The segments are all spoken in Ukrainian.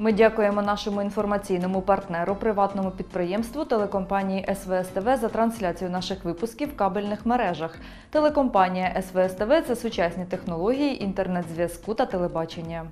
Ми дякуємо нашому інформаційному партнеру, приватному підприємству телекомпанії СВСТВ за трансляцію наших випусків в кабельних мережах. Телекомпанія СВСТВ – це сучасні технології інтернет-зв'язку та телебачення.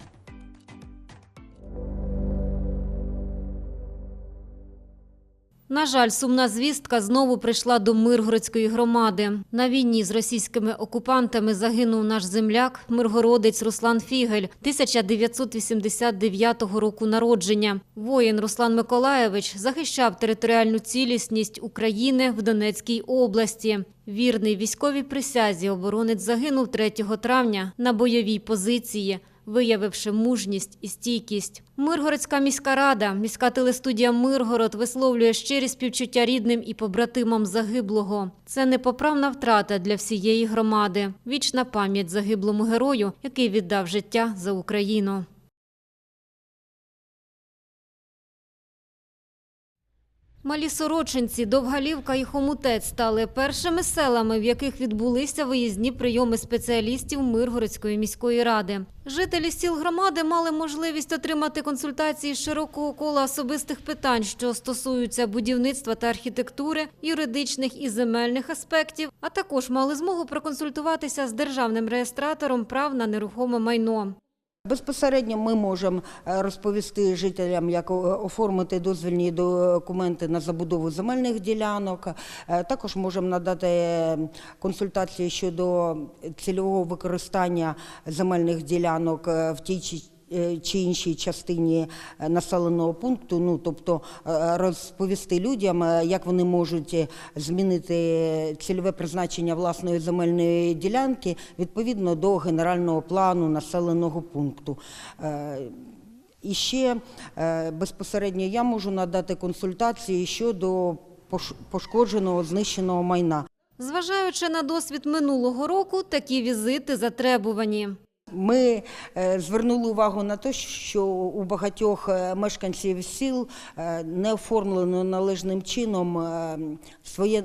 На жаль, сумна звістка знову прийшла до Миргородської громади. На війні з російськими окупантами загинув наш земляк, миргородець Руслан Фігель, 1989 року народження. Воїн Руслан Миколаєвич захищав територіальну цілісність України в Донецькій області. Вірний військовій присязі оборонець загинув 3 травня на бойовій позиції – виявивши мужність і стійкість. Миргородська міська рада, міська телестудія Миргород висловлює щирі співчуття рідним і побратимам загиблого. Це непоправна втрата для всієї громади. Вічна пам'ять загиблому герою, який віддав життя за Україну. Малі Сорочинці, Довгалівка і Хомутець стали першими селами, в яких відбулися виїзні прийоми спеціалістів Миргородської міської ради. Жителі сіл громади мали можливість отримати консультації з широкого кола особистих питань, що стосуються будівництва та архітектури, юридичних і земельних аспектів, а також мали змогу проконсультуватися з державним реєстратором прав на нерухоме майно. Безпосередньо ми можемо е, розповісти жителям, як оформити дозвільні документи на забудову земельних ділянок. Е, Також можемо надати е, консультації щодо цільового використання земельних ділянок е, в тій чи е, чи іншій частині е, населеного пункту, ну тобто е, розповісти людям, е, як вони можуть е, змінити цільове призначення власної земельної ділянки відповідно до генерального плану населеного пункту. Е, І ще е, безпосередньо я можу надати консультації щодо пош- пошкодженого знищеного майна. Зважаючи на досвід минулого року, такі візити затребувані. Ми е, звернули увагу на те, що у багатьох е, мешканців сіл е, не оформлено належним чином своє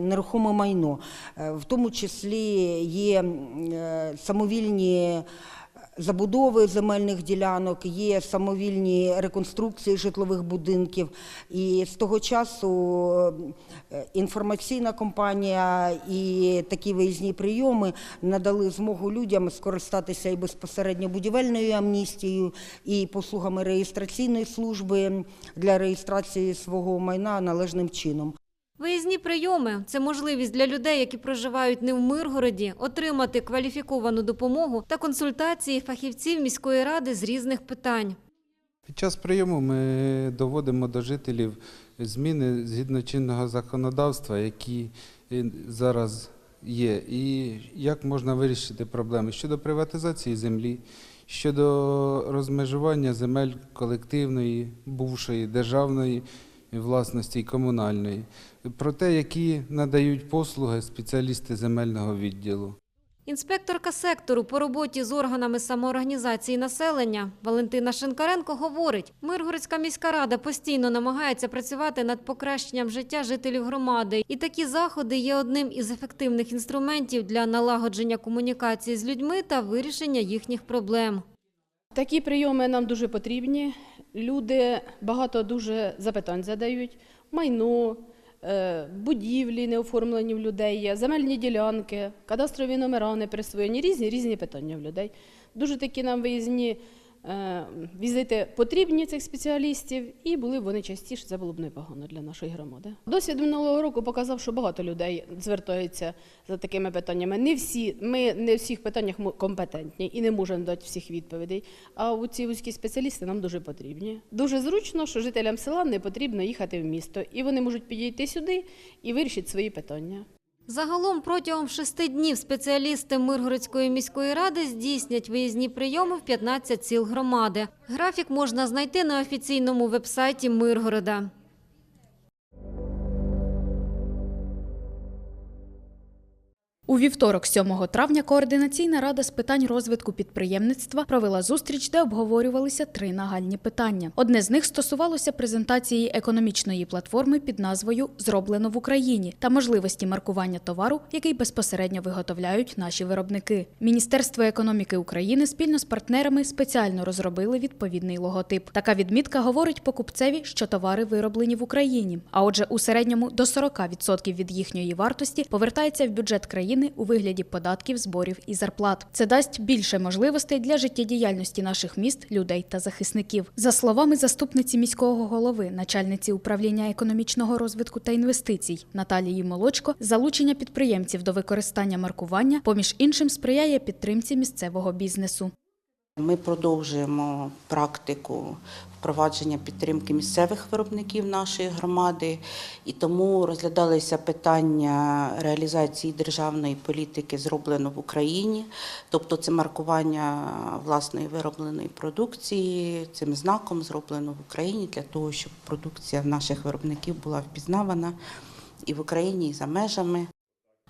нерухоме майно. В тому числі є самовільні забудови земельних ділянок, є самовільні реконструкції житлових будинків. І з того часу е, інформаційна компанія і такі виїзні прийоми надали змогу людям скористатися і безпосередньо будівельною амністією, і послугами реєстраційної служби для реєстрації свого майна належним чином. Виїзні прийоми це можливість для людей, які проживають не в Миргороді, отримати кваліфіковану допомогу та консультації фахівців міської ради з різних питань. Під час прийому ми доводимо до жителів зміни згідно чинного законодавства, які зараз є, і як можна вирішити проблеми щодо приватизації землі, щодо розмежування земель колективної, бувшої, державної власності комунальної, про те, які надають послуги спеціалісти земельного відділу. Інспекторка сектору по роботі з органами самоорганізації населення Валентина Шинкаренко говорить, Миргородська міська рада постійно намагається працювати над покращенням життя жителів громади, і такі заходи є одним із ефективних інструментів для налагодження комунікації з людьми та вирішення їхніх проблем. Такі прийоми нам дуже потрібні. Люди багато дуже запитань задають. Майно, е, будівлі не оформлені в людей земельні ділянки, кадастрові номера не присвоєні, різні різні питання в людей. Дуже такі нам виїзні візити потрібні цих спеціалістів, і були б вони частіше, це було б непогано для нашої громади. Досвід минулого року показав, що багато людей звертаються за такими питаннями. Не всі, ми не в всіх питаннях компетентні і не можемо дати всіх відповідей. А у ці вузькі спеціалісти нам дуже потрібні. Дуже зручно, що жителям села не потрібно їхати в місто, і вони можуть підійти сюди і вирішити свої питання. Загалом протягом шести днів спеціалісти Миргородської міської ради здійснять виїзні прийоми в 15 сіл громади. Графік можна знайти на офіційному вебсайті Миргорода. У вівторок, 7 травня, координаційна рада з питань розвитку підприємництва провела зустріч, де обговорювалися три нагальні питання. Одне з них стосувалося презентації економічної платформи під назвою Зроблено в Україні та можливості маркування товару, який безпосередньо виготовляють наші виробники. Міністерство економіки України спільно з партнерами спеціально розробили відповідний логотип. Така відмітка говорить покупцеві, що товари вироблені в Україні. А отже, у середньому до 40% від їхньої вартості повертається в бюджет країни у вигляді податків, зборів і зарплат. Це дасть більше можливостей для життєдіяльності наших міст, людей та захисників. За словами заступниці міського голови, начальниці управління економічного розвитку та інвестицій Наталії Молочко, залучення підприємців до використання маркування, поміж іншим, сприяє підтримці місцевого бізнесу. Ми продовжуємо практику впровадження підтримки місцевих виробників нашої громади, і тому розглядалися питання реалізації державної політики зроблено в Україні, тобто це маркування власної виробленої продукції, цим знаком зроблено в Україні для того, щоб продукція наших виробників була впізнавана і в Україні, і за межами.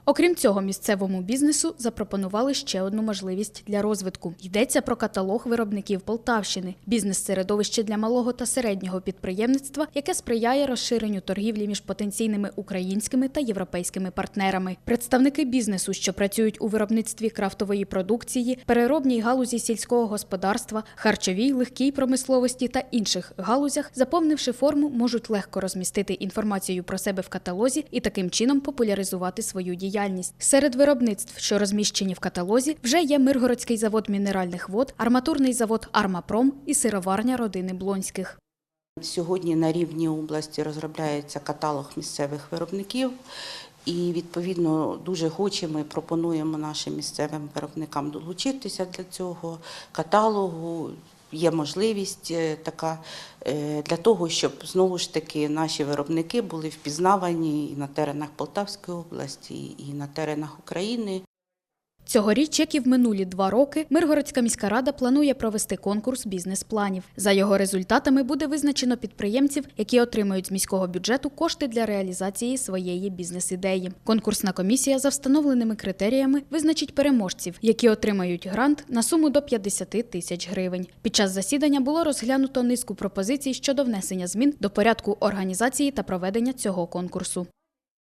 Окрім цього, місцевому бізнесу запропонували ще одну можливість для розвитку. Йдеться про каталог виробників Полтавщини, бізнес-середовище для малого та середнього підприємництва, яке сприяє розширенню торгівлі між потенційними українськими та європейськими партнерами. Представники бізнесу, що працюють у виробництві крафтової продукції, переробній галузі сільського господарства, харчовій, легкій промисловості та інших галузях, заповнивши форму, можуть легко розмістити інформацію про себе в каталозі і таким чином популяризувати свою діяльність. Серед виробництв, що розміщені в каталозі, вже є Миргородський завод мінеральних вод, арматурний завод Армапром і сироварня родини Блонських. Сьогодні на рівні області розробляється каталог місцевих виробників, і відповідно дуже хочемо і пропонуємо нашим місцевим виробникам долучитися для цього каталогу. Є можливість е, така е, для того, щоб знову ж таки наші виробники були впізнавані і на теренах Полтавської області, і на теренах України. Цьогоріч, як і в минулі два роки, Миргородська міська рада планує провести конкурс бізнес-планів. За його результатами буде визначено підприємців, які отримають з міського бюджету кошти для реалізації своєї бізнес-ідеї. Конкурсна комісія за встановленими критеріями визначить переможців, які отримають грант на суму до 50 тисяч гривень. Під час засідання було розглянуто низку пропозицій щодо внесення змін до порядку організації та проведення цього конкурсу.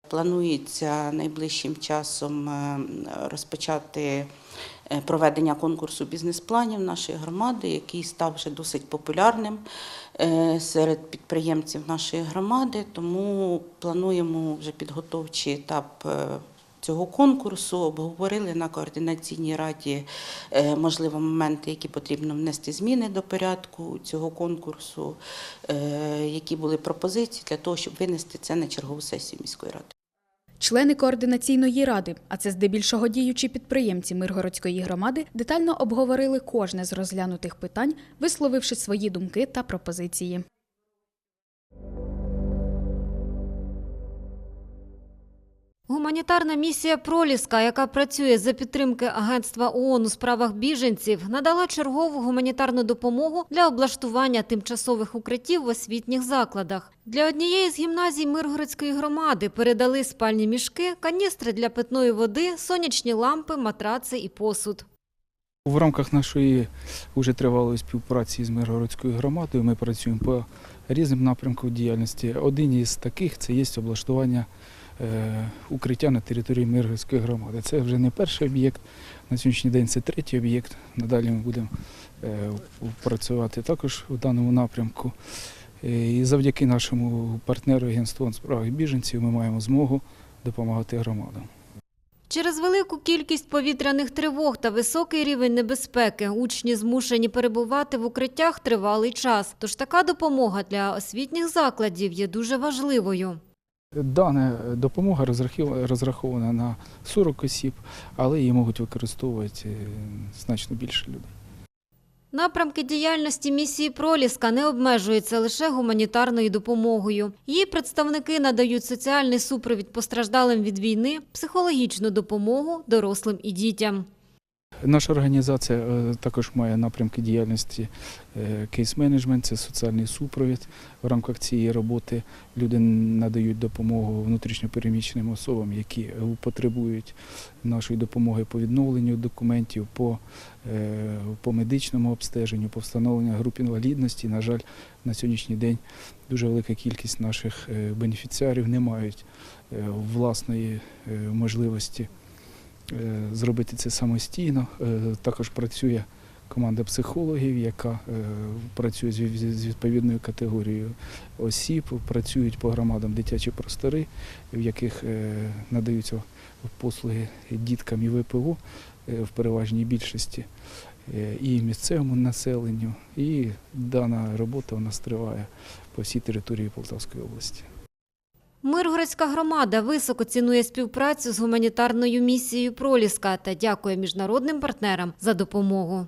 Планується найближчим часом е, розпочати е, проведення конкурсу бізнес-планів нашої громади, який став вже досить популярним е, серед підприємців нашої громади. Тому плануємо вже підготовчий етап цього конкурсу. Обговорили на координаційній раді можливо моменти, які потрібно внести зміни до порядку цього конкурсу, які були пропозиції для того, щоб винести це на чергову сесію міської ради. Члени координаційної ради, а це здебільшого діючі підприємці Миргородської громади, детально обговорили кожне з розглянутих питань, висловивши свої думки та пропозиції. Гуманітарна місія Проліска, яка працює за підтримки Агентства ООН у справах біженців, надала чергову гуманітарну допомогу для облаштування тимчасових укриттів в освітніх закладах. Для однієї з гімназій Миргородської громади передали спальні мішки, каністри для питної води, сонячні лампи, матраци і посуд. В рамках нашої вже тривалої співпраці з Миргородською громадою ми працюємо по різним напрямкам діяльності. Один із таких це є облаштування укриття на території Миргородської громади. Це вже не перший об'єкт. На сьогоднішній день це третій об'єкт. Надалі ми будемо е, працювати також у даному напрямку. Е, І завдяки нашому партнеру Агентству у справах біженців ми маємо змогу допомагати громадам. Через велику кількість повітряних тривог та високий рівень небезпеки учні змушені перебувати в укриттях тривалий час. Тож така допомога для освітніх закладів є дуже важливою. Дана допомога розрахована на 40 осіб, але її можуть використовувати е, значно більше людей. Напрямки діяльності місії Проліска не обмежуються лише гуманітарною допомогою. Її представники надають соціальний супровід постраждалим від війни, психологічну допомогу дорослим і дітям. Наша організація е, також має напрямки діяльності е, кейс-менеджмент, це соціальний супровід. В рамках цієї роботи люди надають допомогу внутрішньопереміщеним особам, які е, потребують нашої допомоги по відновленню документів, по, по медичному обстеженню, по встановленню груп інвалідності. На жаль, на сьогоднішній день дуже велика кількість наших бенефіціарів не мають власної можливості зробити це самостійно. Е, Також працює команда психологів, яка е, працює з відповідною категорією осіб, працюють по громадам дитячі простори, в яких е, надаються послуги діткам і ВПО е, в переважній більшості е, і місцевому населенню. І дана робота у нас триває по всій території Полтавської області. Миргородська громада високо цінує співпрацю з гуманітарною місією Проліска та дякує міжнародним партнерам за допомогу.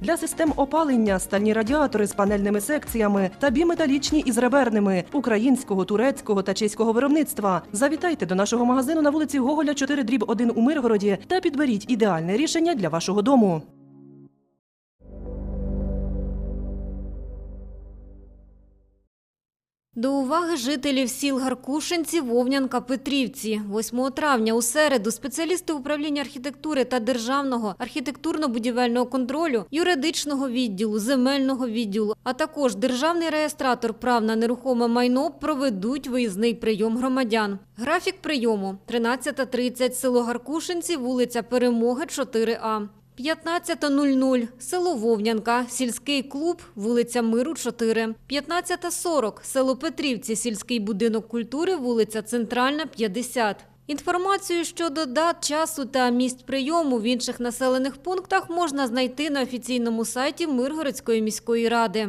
для систем опалення, стальні радіатори з панельними секціями та біметалічні із реберними українського, турецького та чеського виробництва. Завітайте до нашого магазину на вулиці Гоголя 4 дріб 1 у Миргороді та підберіть ідеальне рішення для вашого дому. До уваги жителів сіл Гаркушинці, Вовнянка, Петрівці. 8 травня у середу спеціалісти управління архітектури та державного архітектурно-будівельного контролю, юридичного відділу, земельного відділу, а також державний реєстратор прав на нерухоме майно проведуть виїзний прийом громадян. Графік прийому 13.30 село Гаркушинці, вулиця Перемоги, 4А. 15.00 – село Вовнянка, сільський клуб, вулиця Миру, 4. 15.40 – село Петрівці, сільський будинок культури, вулиця Центральна, 50. Інформацію щодо дат, часу та місць прийому в інших населених пунктах можна знайти на офіційному сайті Миргородської міської ради.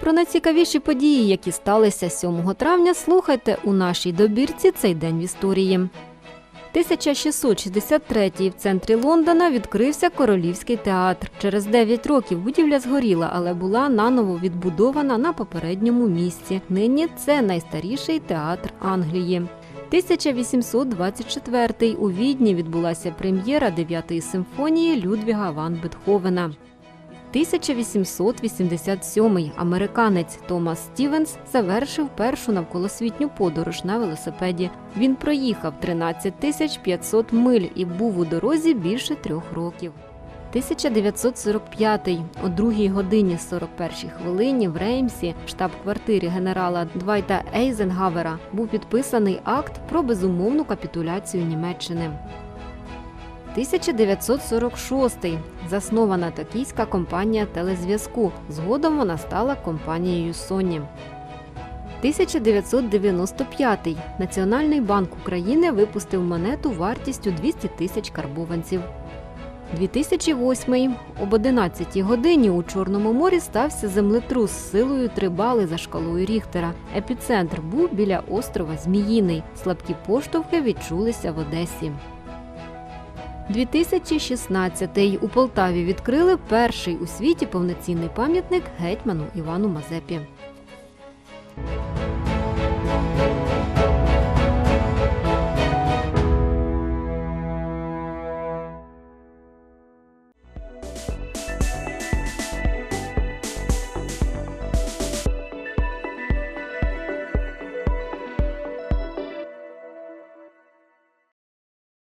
Про найцікавіші події, які сталися 7 травня, слухайте у нашій добірці цей день в історії. 1663-й в центрі Лондона відкрився Королівський театр. Через 9 років будівля згоріла, але була наново відбудована на попередньому місці. Нині це найстаріший театр Англії. 1824 у Відні відбулася прем'єра 9-ї симфонії Людвіга ван Бетховена. 1887 американець Томас Стівенс завершив першу навколосвітню подорож на велосипеді. Він проїхав 13 тисяч 500 миль і був у дорозі більше трьох років. 1945 о 2 годині 41 хвилині в Реймсі, штаб-квартирі генерала Двайта Ейзенгавера, був підписаний акт про безумовну капітуляцію Німеччини. 1946 заснована токійська компанія телезв'язку. Згодом вона стала компанією Sony. 1995 Національний банк України випустив монету вартістю 200 тисяч карбованців. 2008 об 11 годині у Чорному морі стався землетрус з силою три бали за шкалою Ріхтера. Епіцентр був біля острова Зміїний. Слабкі поштовхи відчулися в Одесі. 2016-й у Полтаві відкрили перший у світі повноцінний пам'ятник гетьману Івану Мазепі.